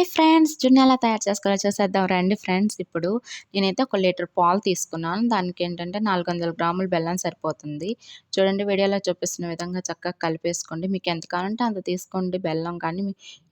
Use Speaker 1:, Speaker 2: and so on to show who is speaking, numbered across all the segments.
Speaker 1: Hi friends జున్ను ఎలా తయారు చేసుకోవాలో చూసేద్దాం రండి ఫ్రెండ్స్ ఇప్పుడు నేనైతే ఒక లీటర్ పాలు తీసుకున్నాను. దానికి ఏంటంటే నాలుగు వందల గ్రాములు బెల్లం సరిపోతుంది. చూడండి వీడియోలో చూపిస్తున్న విధంగా చక్కగా కలిపేసుకోండి. మీకు ఎంత కావాలంటే అంత తీసుకోండి. బెల్లం కానీ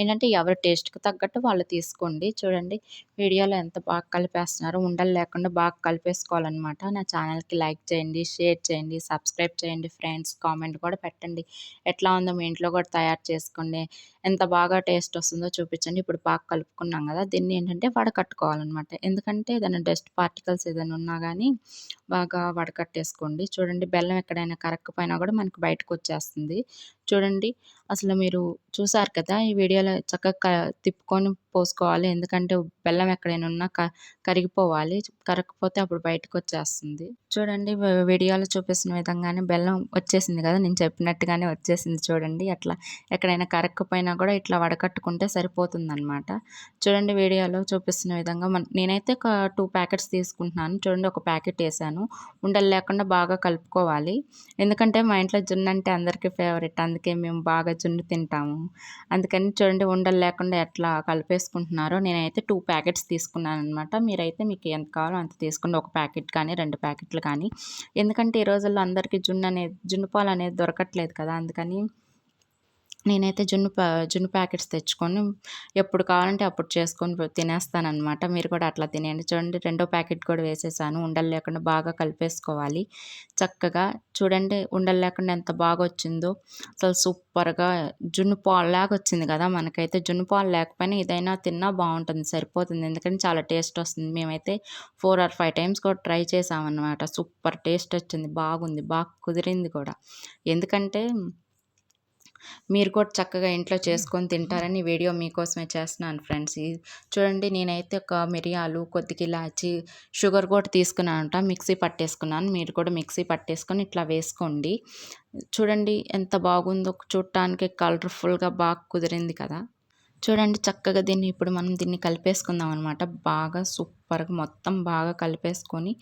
Speaker 1: ఏంటంటే ఎవరి టేస్ట్కి తగ్గట్టు వాళ్ళు తీసుకోండి. చూడండి వీడియోలో ఎంత బాగా కలిపేస్తున్నారు. ఉండలు లేకుండా బాగా కలిపేసుకోవాలన్నమాట. నా ఛానల్కి లైక్ చేయండి షేర్ చేయండి సబ్స్క్రైబ్ చేయండి ఫ్రెండ్స్. కామెంట్ కూడా పెట్టండి. ఎట్లా ఉందో మీ ఇంట్లో కూడా తయారు చేసుకోండి. ఎంత బాగా టేస్ట్ వస్తుందో చూపించండి. ఇప్పుడు బాగా కలుపుకున్నాం కదా దీన్ని ఏంటంటే వడకట్టుకోవాలన్నమాట. ఎందుకంటే ఏదైనా డస్ట్ పార్టికల్స్ ఏదైనా ఉన్నా కానీ బాగా వడకట్టేసుకోండి. చూడండి బెల్లం ఎక్కడైనా కరక్కపోయినా కూడా మనకి బయటకు వచ్చేస్తుంది చూడండి అసలు మీరు చూసారు కదా ఈ వీడియోలో చక్కగా తిప్పుకొని పోసుకోవాలి. ఎందుకంటే బెల్లం ఎక్కడైనా ఉన్నా క కరిగిపోవాలి. కరగకపోతే అప్పుడు బయటకు వచ్చేస్తుంది. చూడండి వీడియోలో చూపిస్తున్న విధంగానే బెల్లం వచ్చేసింది కదా. నేను చెప్పినట్టుగానే వచ్చేసింది చూడండి. అట్లా ఎక్కడైనా కరక్కపోయినా కూడా ఇట్లా వడకట్టుకుంటే సరిపోతుంది అనమాట చూడండి వీడియోలో చూపిస్తున్న విధంగా మన నేనైతే ఒక టూ ప్యాకెట్స్ తీసుకుంటున్నాను. చూడండి ఒక ప్యాకెట్ వేసాను. ఉండలు లేకుండా బాగా కలుపుకోవాలి. ఎందుకంటే మా ఇంట్లో జున్ను అంటే అందరికీ ఫేవరెట్. అందుకే మేము బాగా జున్ను తింటాము. అందుకని చూడండి ఉండలు లేకుండా ఎట్లా కలిపేసుకుంటున్నారో నేనైతే టూ ప్యాకెట్స్ తీసుకున్నాను అనమాట మీరైతే మీకు ఎంత కావాలో అంత తీసుకోండి. ఒక ప్యాకెట్ కానీ రెండు ప్యాకెట్లు కానీ. ఎందుకంటే ఈ రోజుల్లో అందరికీ జున్ను అనేది జున్ను పాలు అనేది దొరకట్లేదు కదా. అందుకని నేనైతే జున్ను ప్యా జున్ను ప్యాకెట్స్ తెచ్చుకొని ఎప్పుడు కావాలంటే అప్పుడు చేసుకొని తినేస్తానమాట మీరు కూడా అట్లా తినేయండి. చూడండి రెండో ప్యాకెట్ కూడా వేసేసాను. ఉండలు లేకుండా బాగా కలిపేసుకోవాలి. చక్కగా చూడండి ఉండలు లేకుండా ఎంత బాగా వచ్చిందో అసలు సూపర్గా జున్ను పాలు లాగా వచ్చింది కదా మనకైతే. జున్ను పాలు లేకపోయినా ఏదైనా తిన్నా బాగుంటుంది సరిపోతుంది. ఎందుకంటే చాలా టేస్ట్ వస్తుంది. మేమైతే ఫోర్ ఆర్ ఫైవ్ టైమ్స్ కూడా ట్రై చేసామన్నమాట. సూపర్ టేస్ట్ వచ్చింది బాగుంది బాగా కుదిరింది కూడా. ఎందుకంటే మీరు కూడా చక్కగా ఇంట్లో చేసుకొని తింటారని వీడియో మీకోసమే చేస్తున్నాను ఫ్రెండ్స్. చూడండి నేనైతే ఒక మిరియాలు కొద్దిగా ఇలాచి షుగర్ కూడా తీసుకున్నానంట. మిక్సీ పట్టేసుకున్నాను. మీరు కూడా మిక్సీ పట్టేసుకొని ఇట్లా వేసుకోండి. చూడండి ఎంత బాగుందో. చూడటానికి కలర్ఫుల్గా బాగా కుదిరింది కదా. చూడండి చక్కగా దీన్ని ఇప్పుడు మనం దీన్ని కలిపేసుకుందాం అనమాట బాగా వరకు మొత్తం బాగా కలిపేసుకొని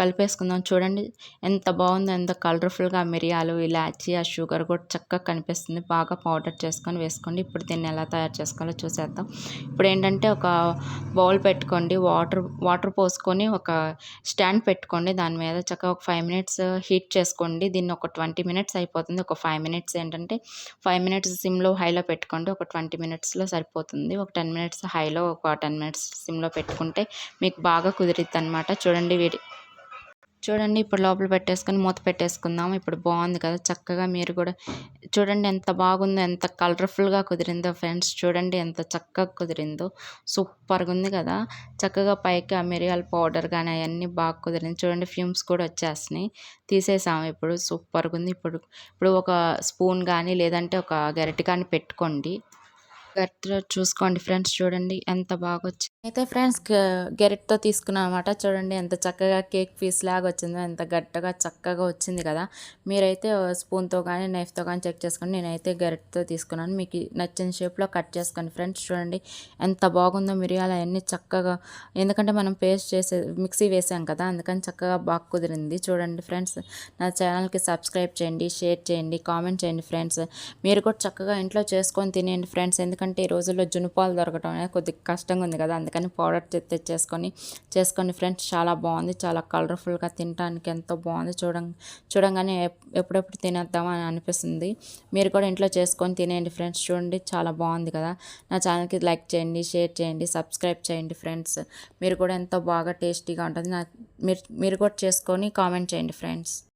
Speaker 1: కలిపేసుకుందాం. చూడండి ఎంత బాగుందో ఎంత కలర్ఫుల్గా మిరియాలు ఇలాచి ఆ షుగర్ కూడా చక్కగా కనిపిస్తుంది. బాగా పౌడర్ చేసుకొని వేసుకోండి. ఇప్పుడు దీన్ని ఎలా తయారు చేసుకోవాలో చూసేద్దాం. ఇప్పుడు ఏంటంటే ఒక బౌల్ పెట్టుకోండి. వాటర్ వాటర్ పోసుకొని ఒక స్టాండ్ పెట్టుకోండి. దాని మీద చక్కగా ఒక ఫైవ్ మినిట్స్ హీట్ చేసుకోండి. దీన్ని ఒక ట్వంటీ మినిట్స్ అయిపోతుంది. ఒక ఫైవ్ మినిట్స్ ఏంటంటే ఫైవ్ మినిట్స్ సిమ్లో హైలో పెట్టుకోండి. ఒక ట్వంటీ మినిట్స్లో సరిపోతుంది సరిపోతుంది. ఒక టెన్ మినిట్స్ హైలో ఒక టెన్ మినిట్స్ సిమ్లో పెట్టుకుంటే మీకు మీకు బాగా కుదిరిద్ది అనమాట చూడండి వీడి చూడండి ఇప్పుడు లోపల పెట్టేసుకొని మూత పెట్టేసుకుందాం. ఇప్పుడు బాగుంది కదా చక్కగా మీరు కూడా చూడండి ఎంత బాగుందో ఎంత కలర్ఫుల్గా కుదిరిందో ఫ్రెండ్స్. చూడండి ఎంత చక్కగా కుదిరిందో సూపర్గా ఉంది కదా. చక్కగా పైకి ఆ మిరియాల పౌడర్ కానీ అవన్నీ బాగా కుదిరింది. చూడండి ఫ్యూమ్స్ కూడా వచ్చేస్తున్నాయి. తీసేసాము ఇప్పుడు సూపర్గా ఉంది. ఇప్పుడు ఇప్పుడు ఒక స్పూన్ కానీ లేదంటే ఒక గరిటె కానీ పెట్టుకోండి. గట్టిగా చూసుకోండి ఫ్రెండ్స్ చూడండి ఎంత బాగా వచ్చింది అయితే ఫ్రెండ్స్ గెరెట్తో తీసుకున్నాను అనమాట చూడండి ఎంత చక్కగా కేక్ పీస్ లాగా వచ్చిందో ఎంత గట్టగా చక్కగా వచ్చింది కదా. మీరైతే స్పూన్తో కానీ నైఫ్తో కానీ చెక్ చేసుకోండి. నేనైతే గెరెట్తో తీసుకున్నాను. మీకు నచ్చిన షేప్లో కట్ చేసుకోండి ఫ్రెండ్స్ చూడండి ఎంత బాగుందో మిరియాలు అవన్నీ చక్కగా. ఎందుకంటే మనం పేస్ట్ చేసే మిక్సీ వేసాం కదా అందుకని చక్కగా బాగా కుదిరింది. చూడండి ఫ్రెండ్స్ నా ఛానల్కి సబ్స్క్రైబ్ చేయండి షేర్ చేయండి కామెంట్ చేయండి ఫ్రెండ్స్. మీరు కూడా చక్కగా ఇంట్లో చేసుకొని తినేయండి ఫ్రెండ్స్. ఎందుకంటే ఈ రోజుల్లో జునుపాలు దొరకడం అనేది కొద్దిగా కష్టంగా ఉంది కదా. అందుకని పౌడర్ తెచ్చేసుకొని చేసుకొని ఫ్రెండ్స్ చాలా బాగుంది. చాలా కలర్ఫుల్గా తినడానికి ఎంతో బాగుంది. చూడ చూడంగానే ఎప్పుడెప్పుడు తినేద్దామని అనిపిస్తుంది. మీరు కూడా ఇంట్లో చేసుకొని తినేయండి ఫ్రెండ్స్ చూడండి చాలా బాగుంది కదా. నా ఛానల్కి లైక్ చేయండి షేర్ చేయండి సబ్స్క్రైబ్ చేయండి ఫ్రెండ్స్ మీరు కూడా ఎంతో బాగా టేస్టీగా ఉంటుంది. నా మీరు మీరు కూడా చేసుకొని కామెంట్ చేయండి ఫ్రెండ్స్